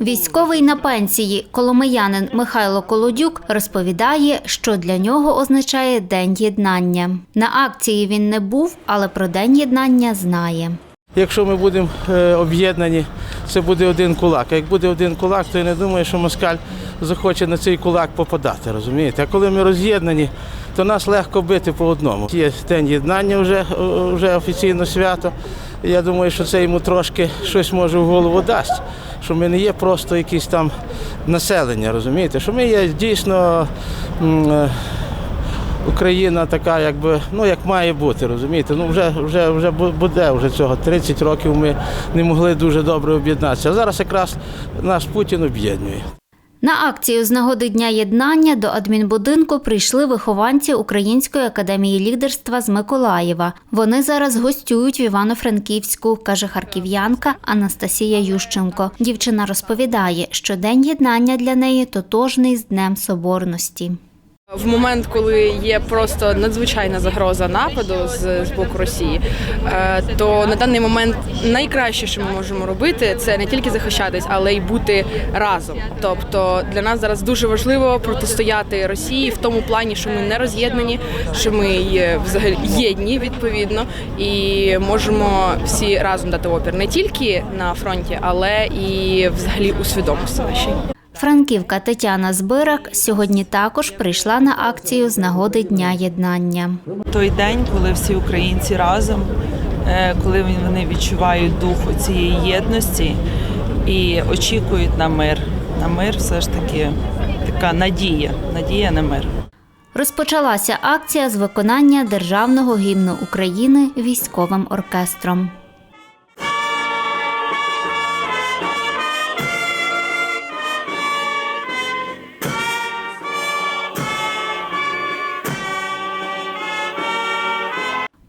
Військовий на пенсії коломиянин Михайло Колодюк розповідає, що для нього означає День єднання. На акції він не був, але про День єднання знає. Якщо ми будемо е, об'єднані, це буде один кулак. А як буде один кулак, то я не думаю, що москаль захоче на цей кулак попадати, розумієте? А коли ми роз'єднані, то нас легко бити по одному. Є день єднання вже, е, вже офіційно свято. Я думаю, що це йому трошки щось може в голову дасть. Що ми не є просто якісь там населення, розумієте? Що ми є дійсно. е, Україна така, якби, ну як має бути, розумієте? Ну вже, вже, вже буде вже цього. 30 років ми не могли дуже добре об'єднатися. А зараз якраз наш Путін об'єднує. На акцію з нагоди Дня єднання до адмінбудинку прийшли вихованці Української академії лідерства з Миколаєва. Вони зараз гостюють в Івано-Франківську, каже харків'янка Анастасія Ющенко. Дівчина розповідає, що День єднання для неї тотожний з Днем Соборності. В момент, коли є просто надзвичайна загроза нападу з, з боку Росії, е, то на даний момент найкраще, що ми можемо робити, це не тільки захищатись, але й бути разом. Тобто для нас зараз дуже важливо протистояти Росії в тому плані, що ми не роз'єднані, що ми є взагалі єдні відповідно і можемо всі разом дати опір не тільки на фронті, але і взагалі у свідомості нашій. Франківка Тетяна Збирак сьогодні також прийшла на акцію з нагоди Дня єднання. той день, коли всі українці разом, е, коли вони відчувають дух цієї єдності і очікують на мир. На мир все ж таки така надія, надія на мир. Розпочалася акція з виконання державного гімну України військовим оркестром.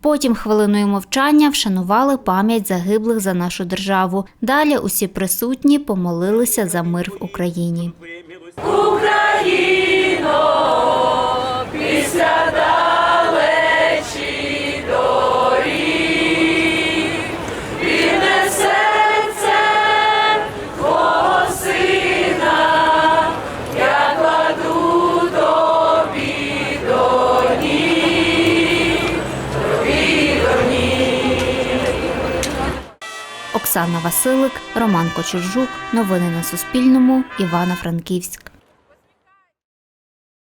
Потім хвилиною мовчання вшанували пам'ять загиблих за нашу державу. Далі усі присутні помолилися за мир в Україні. Оксана Василик, Роман Кочержук. Новини на Суспільному. Івано-Франківськ.